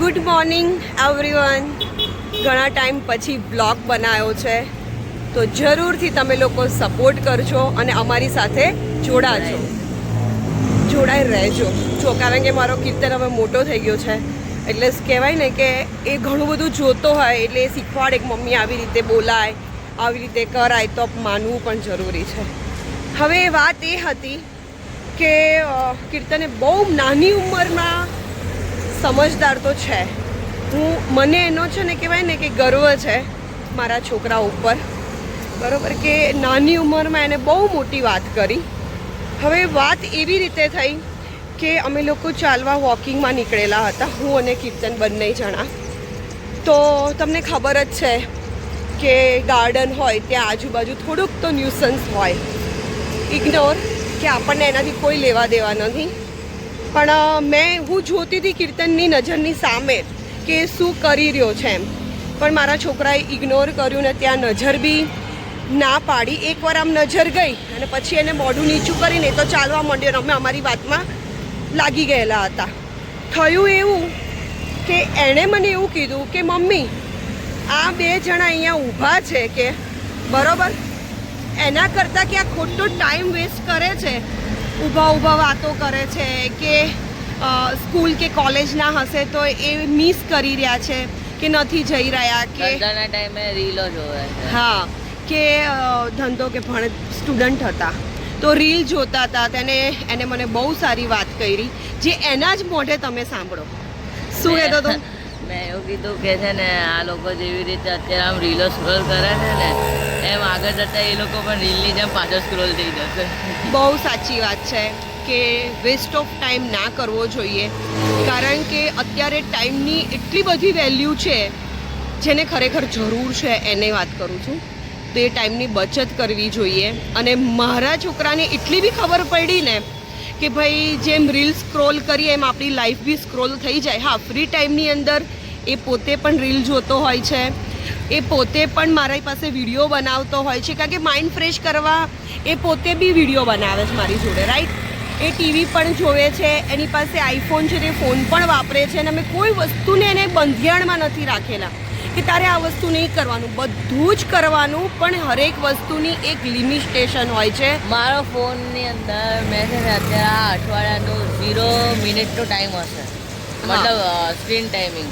Good morning everyone ઘણા time પછી blog બનાવ્યો છે. તો જરૂરથી તમે લોકો સપોર્ટ કરજો અને અમારી સાથે જોડાજો. જોડાઈ રહેજો. જો, કારણ કે મારો કીર્તન હવે મોટો થઈ ગયો છે. એટલે કહેવાય ને કે એ ઘણું બધું જોતો હોય, એટલે એ શીખવાડે કે મમ્મી આવી રીતે બોલાય, આવી રીતે કરાય, તો માનવું પણ જરૂરી છે. હવે વાત એ હતી કે કીર્તને બહુ નાની ઉંમરમાં સમજદાર તો છે. હું, મને એનો છે ને કહેવાય ને કે ગર્વ છે મારા છોકરા ઉપર. બરાબર કે નાની ઉંમરમાં એને બહુ મોટી વાત કરી. હવે વાત એવી રીતે થઈ કે અમે લોકો ચાલવા વોકિંગમાં નીકળેલા હતા, હું અને કીર્તન બંને જણા. તો તમને ખબર જ છે કે ગાર્ડન હોય ત્યાં આજુબાજુ થોડુંક તો ન્યુસન્સ હોય. ઇગ્નોર કે આપણને એનાથી કોઈ લેવા દેવા નથી. પણ મેં, હું જોતી હતી કીર્તનની નજરની સામે કે શું કરી રહ્યો છે એમ. પણ મારા છોકરાએ ઇગ્નોર કર્યું ને ત્યાં નજર બી ના પાડી. એકવાર આમ નજર ગઈ અને પછી એને મોઢું નીચું કરીને તો ચાલવા માંડ્યો અમે અમારી વાતમાં લાગી ગયેલા હતા. થયું એવું કે એણે મને એવું કીધું કે, મમ્મી, આ બે જણા અહીંયા ઊભા છે કે બરોબર? એના કરતાં કે આ ખોટો ટાઈમ વેસ્ટ કરે છે ઊભા ઊભા વાતો કરે છે કે સ્કૂલ કે કોલેજના હશે તો એ મિસ કરી રહ્યા છે કે નથી જઈ રહ્યા કે ટાઈમે રીલો જોવે હા કે ધંધો કે ભણ સ્ટુડન્ટ હતા. તો રીલ જોતા હતા તેને એને મને બહુ સારી વાત કરી જે એના જ મોઢે તમે સાંભળો. શું કહેતો હતો? મેં એવું કીધું કે છે ને, આ લોકો જેવી રીતે અત્યારે આમ રીલો સ્ક્રોલ કરે છે ને, એમ આગળ જતા એ લોકો પણ રીલની જેમ પાછળ સ્ક્રોલ થઈ જશે. બહુ સાચી વાત છે કે વેસ્ટ ઓફ ટાઈમ ના કરવો જોઈએ. કારણ કે અત્યારે ટાઈમની એટલી બધી વેલ્યુ છે, જેને ખરેખર જરૂર છે એને વાત કરું છું. તો એ ટાઈમની બચત કરવી જોઈએ. અને મારા છોકરાને એટલી બી ખબર પડી ને કે ભાઈ જેમ રીલ સ્ક્રોલ કરીએ એમ આપણી લાઈફ બી સ્ક્રોલ થઈ જાય. હા ફ્રી ટાઈમની અંદર એ પોતે પણ રીલ જોતો હોય છે. એ પોતે પણ મારી પાસે વીડિયો બનાવતો હોય છે. કારણ કે માઇન્ડ ફ્રેશ કરવા એ પોતે બી વીડિયો બનાવે છે મારી જોડે રાઈટ એ ટીવી પણ જોવે છે, એની પાસે આઈફોન છે તે ફોન પણ વાપરે છે અને અમે કોઈ વસ્તુને એને બંધિયાણમાં નથી રાખેલા. કે તારે આ વસ્તુ નહીં કરવાનું. બધું જ કરવાનું પણ હરેક વસ્તુની એક લિમિટેશન હોય છે. મારો ફોનની અંદર મેસેજ અત્યારે આ અઠવાડિયાનું ઝીરો મિનિટનો ટાઈમ હશે. મતલબ સ્ક્રીન ટાઈમિંગ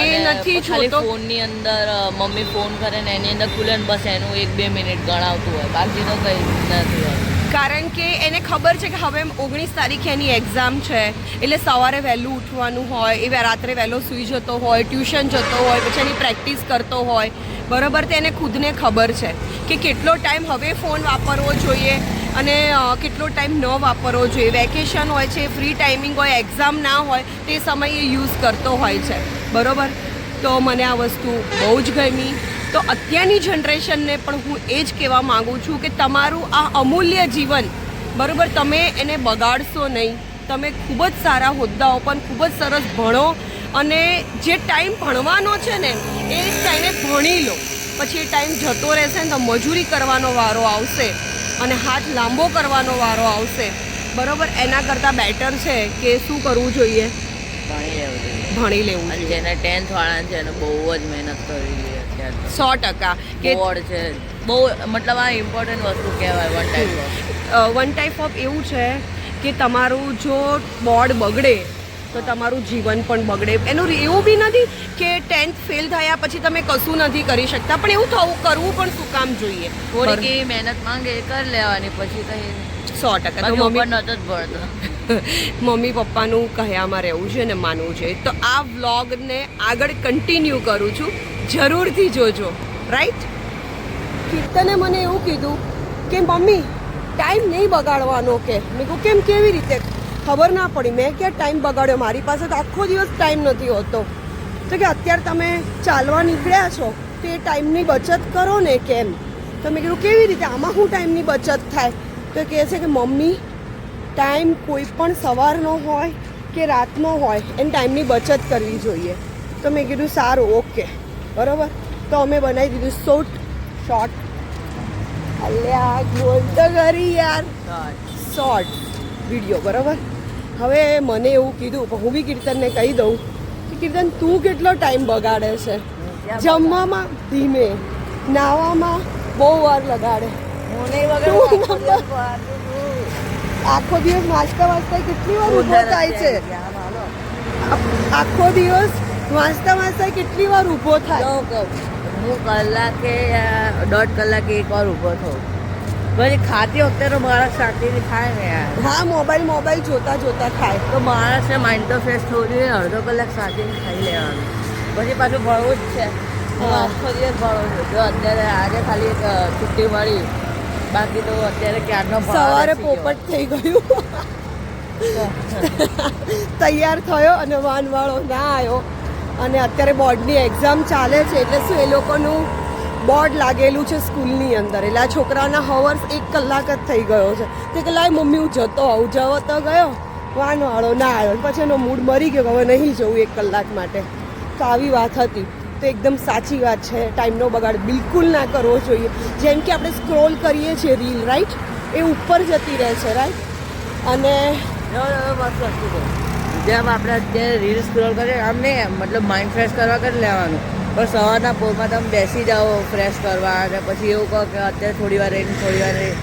એ નથી જોતો. ફોનની અંદર મમ્મી ફોન કરે ને એની અંદર ખુલે બસ એનું એક બે મિનિટ ગણાવતું હોય. બાકી તો કંઈ નથી હોતું. કારણ કે એને ખબર છે કે હવે ઓગણીસ તારીખે એની એક્ઝામ છે. એટલે સવારે વહેલું ઉઠવાનું હોય, એ રાત્રે વહેલો સૂઈ જતો હોય ટ્યુશન જતો હોય, પછી એની પ્રેક્ટિસ કરતો હોય. બરાબર, તે એને ખુદને ખબર છે કે કેટલો ટાઈમ હવે ફોન વાપરવો જોઈએ અને કેટલો ટાઈમ ન વાપરવો જોઈએ. વેકેશન હોય છે ફ્રી ટાઈમિંગ હોય એક્ઝામ ના હોય, તે સમયે યુઝ કરતો હોય છે. બરાબર? તો મને આ વસ્તુ બહુ જ ગમી. તો અત્યારની જનરેશનને પણ હું એ જ કહેવા માગું છું કે તમારું આ અમૂલ્ય જીવન બરાબર તમે એને બગાડશો નહીં. તમે ખૂબ જ સારા હોદ્દાઓ પણ ખૂબ જ સરસ ભણો અને જે ટાઈમ ભણવાનો છે ને એ ટાઈમે ભણી લો. પછી એ ટાઈમ જતો રહેશે ને તો મજૂરી કરવાનો વારો આવશે અને હાથ લાંબો કરવાનો વારો આવશે. બરાબર એના કરતાં બેટર છે કે શું કરવું જોઈએ? ભણી લેવું ભણી લેવું જેને ટેન્થ વાળા છે એને બહુ જ મહેનત કરવી સો ટકા કે બોર્ડ છે. બહુ મતલબ આ ઇમ્પોર્ટન્ટ વસ્તુ કહેવાય one type one type of એવું છે કે તમારું જો બોર્ડ બગડે તો તમારું જીવન પણ બગડે. એનું એવું બી નથી કે ટેન્થ ફેલ થયા પછી તમે કશું નથી કરી શકતા પણ એવું થવું કરવું પણ શું કામ જોઈએ? થોડીક એ મહેનત માંગે એ કરી લેવાની પછી કઈ સો ટકા. તો મમ્મી નતો જ ભણતો. મમ્મી પપ્પાનું કહ્યામાં રહેવું છે ને માનવું છે. તો આ વ્લોગને આગળ કન્ટિન્યુ કરું છું. જરૂરથી જોજો. રાઈટ કીર્તને મને એવું કીધું કે, મમ્મી ટાઈમ નહીં બગાડવાનો કે. મેં કહું કેમ, કેવી રીતે? ખબર ના પડી. મેં ક્યાં ટાઈમ બગાડ્યો? મારી પાસે તો આખો દિવસ ટાઈમ નથી હોતો. તો કે અત્યારે તમે ચાલવા નીકળ્યા છો, તો એ ટાઈમની બચત કરો ને કેમ? તો મેં કીધું, કેવી રીતે? આમાં શું ટાઈમની બચત થાય? તો કહે છે કે, મમ્મી ટાઈમ કોઈ પણ સવારનો હોય કે રાતનો હોય, એને ટાઈમની બચત કરવી જોઈએ. તો મેં કીધું, સારું ઓકે બરાબર? તો અમે બનાવી દીધું શોર્ટ શોર્ટ અલ્યા બોલ તો ખરી યાર. શોર્ટ વીડિયો બરાબર? હવે મને એવું કીધું પણ હું બી કીર્તનને કહી દઉં કે કીર્તન તું કેટલો ટાઈમ બગાડે છે? જમવામાં ધીમે નાવામાં બહુ વાર લગાડે. આખો દિવસ. વાંચતા વાંચતા કેટલી વાર ઊભો થાય છે? આખો દિવસ વાંચતા વાંચતા કેટલી વાર ઊભો થાય? હું કલાકે દોઢ કલાકે એક વાર ઊભો થઉં. પછી ખાતી વખતે તો માણસ શાંતિથી ખાય ને યાર. હા મોબાઈલ મોબાઈલ જોતા જોતા ખાય તો માણસને માઇન્ડ તો ફ્રેશ થવું જોઈએ અડધો કલાક શાંતિથી ખાઈ લેવાનું. પછી પાછું ભણવું જ છે. હા. આખો દિવસ ભણું છું. જો અત્યારે આજે ખાલી એક છુટ્ટી મળી બાકી તો અત્યારે ક્યારનો સવારે પોપટ થઈ ગયું. તૈયાર થયો અને વાનવાળો ના આવ્યો. અને અત્યારે બોર્ડની એક્ઝામ ચાલે છે એટલે શું એ લોકોનું બોર્ડ લાગેલું છે સ્કૂલની અંદર. એટલે આ છોકરાના હવર્સ એક કલાક જ થઈ ગયો છે. તે કે લાય મમ્મી, હું જતો આવું. જવો તો ગયો. વાનવાળો ના આવ્યો. પછી એનો મૂડ મરી ગયો હવે નહીં જવું એક કલાક માટે. તો આવી વાત હતી. તો એકદમ સાચી વાત છે. ટાઈમનો બગાડ બિલકુલ ના કરવો જોઈએ. જેમ કે આપણે સ્ક્રોલ કરીએ છીએ રીલ રાઈટ એ ઉપર જતી રહે છે રાઈટ અને જેમ આપણે અત્યારે રીલ સ્ક્રોલ કરીએ આમ નહીં મતલબ માઇન્ડ ફ્રેશ કરવા કરી લેવાનું. પણ સવારના પોરમાં તમે બેસી જાઓ ફ્રેશ કરવા અને પછી એવું કહો કે અત્યારે થોડી વાર રહીને થોડી વાર રહી.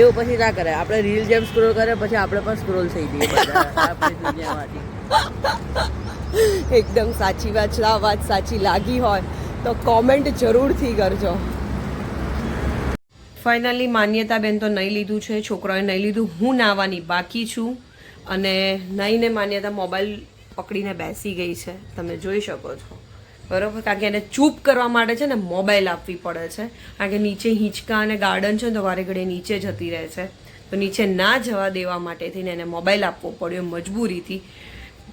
એવું પછી ના કરે આપણે રીલ જેમ સ્ક્રોલ કરે પછી આપણે પણ સ્ક્રોલ થઈ જઈએ બધા આપણી દુનિયામાંથી. એકદમ સાચી વાત છે આ વાત સાચી લાગી હોય તો કોમેન્ટ જરૂરથી કરજો. ફાઇનલી માન્યતા બેન તો નહીં લીધું છે છોકરાએ નહીં લીધું હું નાવાની બાકી છું. અને નહીં ને માન્યતા મોબાઈલ પકડીને બેસી ગઈ છે. તમે જોઈ શકો છો. બરોબર? કારણ કે એને ચૂપ કરવા માટે છે ને મોબાઈલ આપવી પડે છે. કારણ કે નીચે હિંચકા અને ગાર્ડન છે ને તો વારે ઘડીએ નીચે જતી રહે છે. તો નીચે ના જવા દેવા માટે થઈને એને મોબાઈલ આપવો પડ્યો મજબૂરીથી.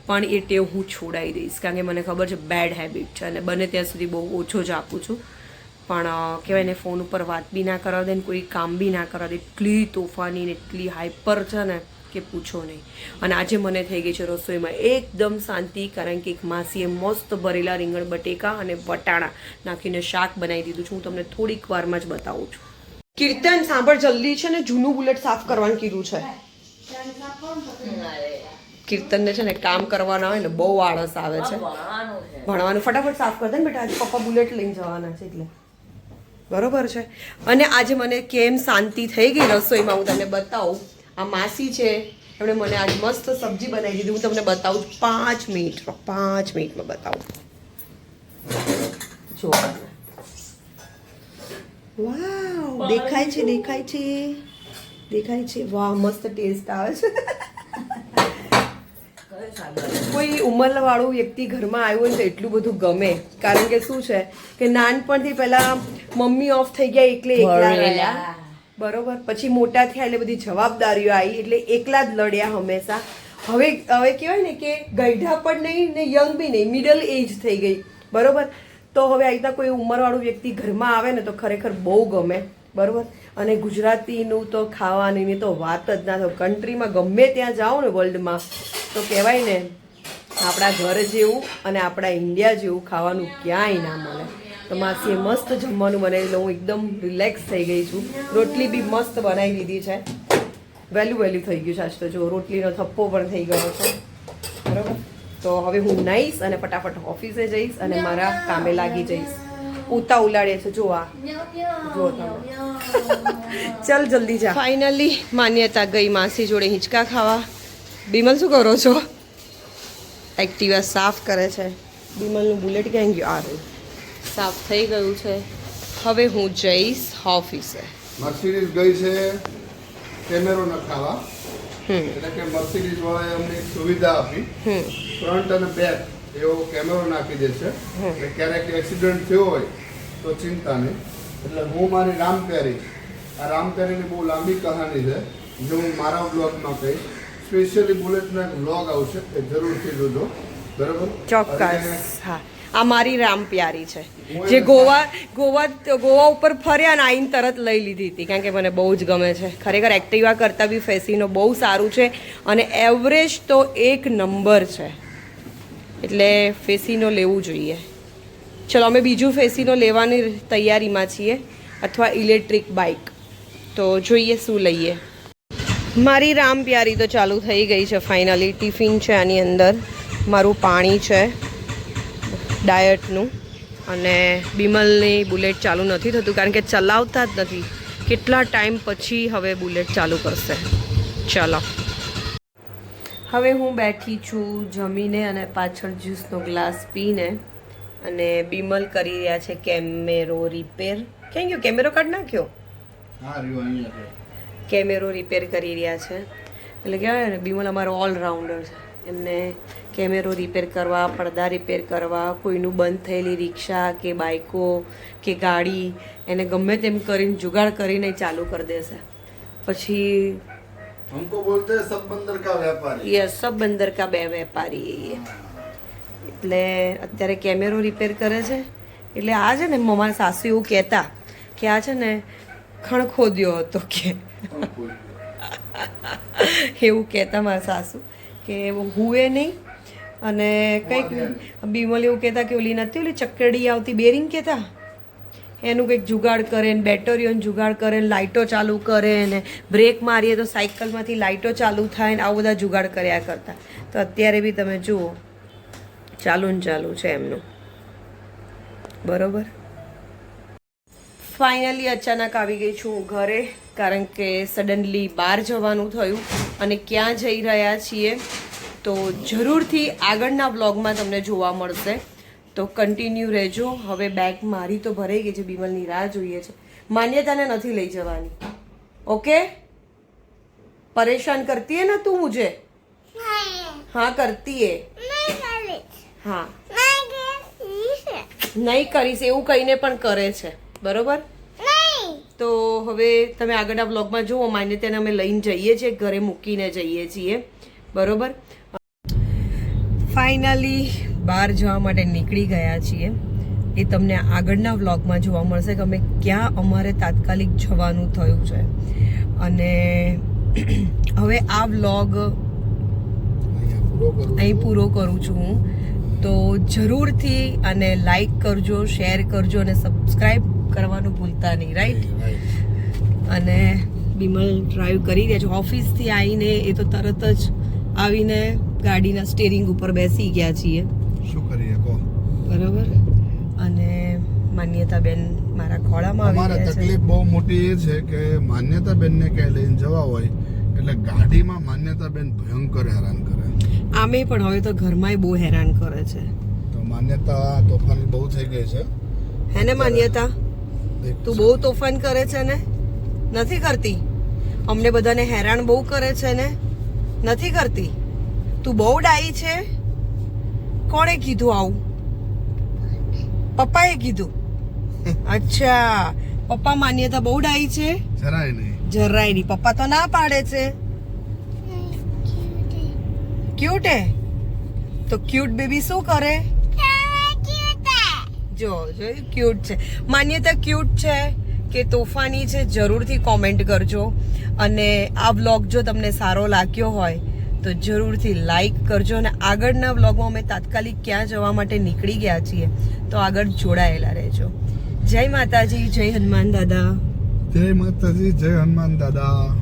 પણ એ ટેવ હું છોડાવી દઈશ. કારણ કે મને ખબર છે બેડ હેબિટ છે અને બને ત્યાં સુધી બહુ ઓછો જ આપું છું. પણ કહેવાય ને ફોન ઉપર વાત બી ના કરવા દે ને કોઈ કામ બી ના કરવા દે એટલી તોફાની ને એટલી હાઈપર છે ને. કે પૂછો નહીં. અને આજે મને થઈ ગઈ છે રસોઈમાં એકદમ શાંતિ, કારણ કે એક માસીએ મસ્ત ભરેલા રીંગણ, બટેકા અને વટાણા નાખીને શાક બનાવી દીધું છે. હું તમને થોડીક વારમાં જ બતાવું છું. કીર્તન, સાંભળ, જલ્દી છે ને જૂનું બુલેટ સાફ કરવાનું કીધું છે. કીર્તનને છે ને કામ કરવાના હોય ને, બહુ આળસ આવે છે. ભણવાનું ફટાફટ સાફ કરી દે ને બેટા, આજે પપ્પા બુલેટ લઈને જવાના છે એટલે. બરોબર છે? અને આજે મને કેમ શાંતિ થઈ ગઈ રસોઈમાં, હું તમને બતાવું. આ માસી છે એમણે મને આજ મસ્ત સબ્જી બનાવી દીધી. હું તમને બતાવું છું. પાંચ મિનિટ પાંચ મિનિટમાં બતાવું. જો. વાવ દેખાય છે દેખાય છે. દેખાય છે. વાહ મસ્ત ટેસ્ટ આવે છે? કોઈ ઉંમરવાળું વ્યક્તિ ઘરમાં આવ્યું હોય ને તો એટલું બધું ગમે. કારણ કે શું છે કે નાનપણથી પહેલા મમ્મી ઓફ થઈ ગયા એટલે એકલા ભણેલા. રહ્યા બરોબર? પછી મોટા થયા એટલે બધી જવાબદારીઓ આવી, એટલે એકલા જ લડ્યા હંમેશા. હવે હવે કહેવાય ને કે ગઈઢા પણ નહીં ને યંગ બી નહીં મિડલ એજ થઈ ગઈ. બરોબર? તો હવે આવી રીતના કોઈ ઉંમરવાળું વ્યક્તિ ઘરમાં આવે ને તો ખરેખર બહુ ગમે. બરોબર? અને ગુજરાતીનું તો ખાવાની તો વાત જ ના થાય. કન્ટ્રીમાં ગમે ત્યાં જાઓ ને વર્લ્ડમાં તો કહેવાય ને, આપણા ઘર જેવું અને આપણા ઇન્ડિયા જેવું ખાવાનું ક્યાંય ના મળે. તો માસીએ મસ્ત જમવાનું બનાવી હું એકદમ રિલેક્સ થઈ ગઈ છું. રોટલી બી મસ્ત બનાવી દીધી છે. વહેલું વહેલું થઈ ગયું છે આજ તો. જો રોટલીનો થપ્પો પણ થઈ ગયો છે. બરાબર? તો હવે હું નાહીશ અને ફટાફટ ઓફિસે જઈશ અને મારા કામે લાગી જઈશ. ઉતા ઉલાડે છે. જો આ. જો ચલ જલ્દી જા. ફાઇનલી માન્યતા ગઈ માસી જોડે હિંચકા ખાવા. બિમલ શું કરો છો? એક્ટિવા સાફ કરે છે. બિમલનું બુલેટ ક્યાં ગયું? આ રહ્યું. સાફ થઈ ગયું છે. હવે હું જઈશ ઓફિસે. મર્સિડીઝ ગઈ છે કેમેરો નખાવા. એટલે કે મર્સિડીઝ વાળાએ અમને એક સુવિધા આપી. હમ. ફ્રન્ટ અને બેક એવો કેમેરો નાખી દે છે. એટલે ક્યારેક એક્સિડન્ટ થયો હોય તો ચિંતા નહીં. એટલે હું મારી રામ રામપ્યારી આ રામ રામપ્યારીની બહુ લાંબી કહાની છે. જે હું મારા બ્લોગમાં કહીશ સ્પેશિયલી બુલેટનો એક બ્લોગ આવશે એ જરૂરથી જોજો. બરાબર? ચોક્કસ. હા. આ મારી રામ પ્યારી છે. જે ગોવા ગોવા ગોવા ઉપર ફર્યા ને આઈને તરત લઈ લીધી હતી. કારણ કે મને બહુ જ ગમે છે. ખરેખર એક્ટિવા કરતાં બી ફેસીનો બહુ સારું છે અને એવરેજ તો એક નંબર છે. એટલે ફેસીનો લેવું જોઈએ. ચલો અમે બીજું ફેસીનો લેવાની તૈયારીમાં છીએ અથવા ઇલેક્ટ્રિક બાઇક તો જોઈએ શું લઈએ. મારી રામ પ્યારી તો ચાલુ થઈ ગઈ છે ફાઇનલી ટિફિન છે આની અંદર. મારું પાણી છે. ડાયટનું અને બિમલની બુલેટ ચાલુ નથી થતું કારણ કે ચલાવતા જ નથી. કેટલા ટાઈમ પછી હવે બુલેટ ચાલુ કરશે? ચાલો. હવે હું બેઠી છું જમીને અને પાછળ જ્યુસનો ગ્લાસ પીને અને બિમલ કરી રહ્યા છે કેમેરો રિપેર. ક્યાં ગયો? કેમેરો કાઢ નાખ્યો? કેમેરો રિપેર કરી રહ્યા છે. એટલે કહેવાય ને બિમલ અમારો ઓલરાઉન્ડર છે. એમને કેમેરો રિપેર કરવા પડદા રિપેર કરવા કોઈનું બંધ થયેલી રિક્ષા કે બાઇકો કે ગાડી એને ગમે તેમ કરીને જુગાડ કરીને ચાલુ કરી દેશે. પછી હમકો બોલતે વેપારી યસ એટલે અત્યારે કેમેરો રિપેર કરે છે. એટલે આ છે ને મારા સાસુ એવું કહેતા કે આ છે ને ખણ ખોદ્યો હતો કે. એવું કેતા મારા સાસુ. કે હુએ નહીં. અને કંઈક બીમલ એવું કહેતા કે ઓલી નથી ઓલી ચકડી આવતી બેરિંગ કહેતા? એનું કંઈક જુગાડ કરે ને બેટરીઓનું જુગાડ કરે ને લાઇટો ચાલુ કરે ને બ્રેક મારીએ તો સાયકલમાંથી લાઇટો ચાલુ થાય ને આવું બધા જુગાડ કર્યા કરતા. તો અત્યારે બી તમે જુઓ ચાલુ ને ચાલુ છે એમનું. બરોબર? ફાઇનલી અચાનક આવી ગઈ છું ઘરે. કારણ કે સડનલી બહાર જવાનું થયું અને ક્યાં જઈ રહ્યા છીએ તો જરૂરથી આગળના બ્લોગમાં તમને જોવા મળશે. તો કન્ટિન્યુ રહેજો. હવે બેગ મારી તો ભરાઈ ગઈ છે. બીમલની રાહ જોઈએ છે. માન્યતાને નથી લઈ જવાની. ઓકે? પરેશાન કરતી હે ને તું મુજે? હા કરતી હે. હા નહીં કરીશ એવું કહીને પણ કરે છે. બરોબર? તો હવે તમે આગળના બ્લોગમાં જુઓ માન્યતાને અમે લઈને જઈએ છીએ ઘરે મૂકીને જઈએ છીએ. બરોબર? ફાઇનલી બહાર જવા માટે નીકળી ગયા છીએ. એ તમને આગળના વ્લોગમાં જોવા મળશે કે અમે ક્યાં અમારે તાત્કાલિક જવાનું થયું છે. અને હવે આ વ્લોગ અહીં પૂરો કરું છું. હું તો જરૂરથી અને લાઈક કરજો શેર કરજો અને સબસ્ક્રાઈબ કરવાનું ભૂલતા નહીં રાઈટ અને બિમલ ડ્રાઈવ કરી રહ્યા છે. ઓફિસથી આવીને એ તો તરત જ આવીને ગાડીના સ્ટેરિંગ ઉપર બેસી ગયા છીએ. શું કરીએ કહો. બરાબર? અને માન્યતા બેન મારા ખોળામાં આવી ગયા છે. તકલીફ બહુ મોટી એ છે કે માન્યતા બેનને ક્યાંય લઈને જવા હોય એટલે ગાડીમાં માન્યતા બેન ભયંકર હેરાન કરે. આમે પણ હવે તો ઘરમાંય બહુ હેરાન કરે છે. તો માન્યતા તોફાની બહુ થઈ ગઈ છે. હેને માન્યતા? તું બહુ તોફાન કરે છે ને? નથી કરતી? અમને બધાને હેરાન બહુ કરે છે ને? નથી કરતી? તું બહુ ડાઈ છે? કોણે કીધું આવું? પપ્પાએ કીધું. અચ્છા પપ્પા માન્યતા બહુ ડાઈ છે? જરાય નહીં. જરાય નહીં. પપ્પા તો ના પાડે છે. ક્યુટ હે તો ક્યુટ બેબી શું કરે? જો જોયું ક્યુટ છે. માન્યતા ક્યુટ છે કે તોફાની છે, જરૂરથી કોમેન્ટ કરજો. અને આ બ્લોગ જો તમને સારો લાગ્યો હોય, તો જરૂરથી લાઈક કરજો. અને આગળના બ્લોગમાં અમે તાત્કાલિક ક્યાં જવા માટે નીકળી ગયા છીએ, તો આગળ જોડાયેલા રહેજો. જય માતાજી, જય હનુમાન દાદા. જય માતાજી, જય હનુમાન દાદા.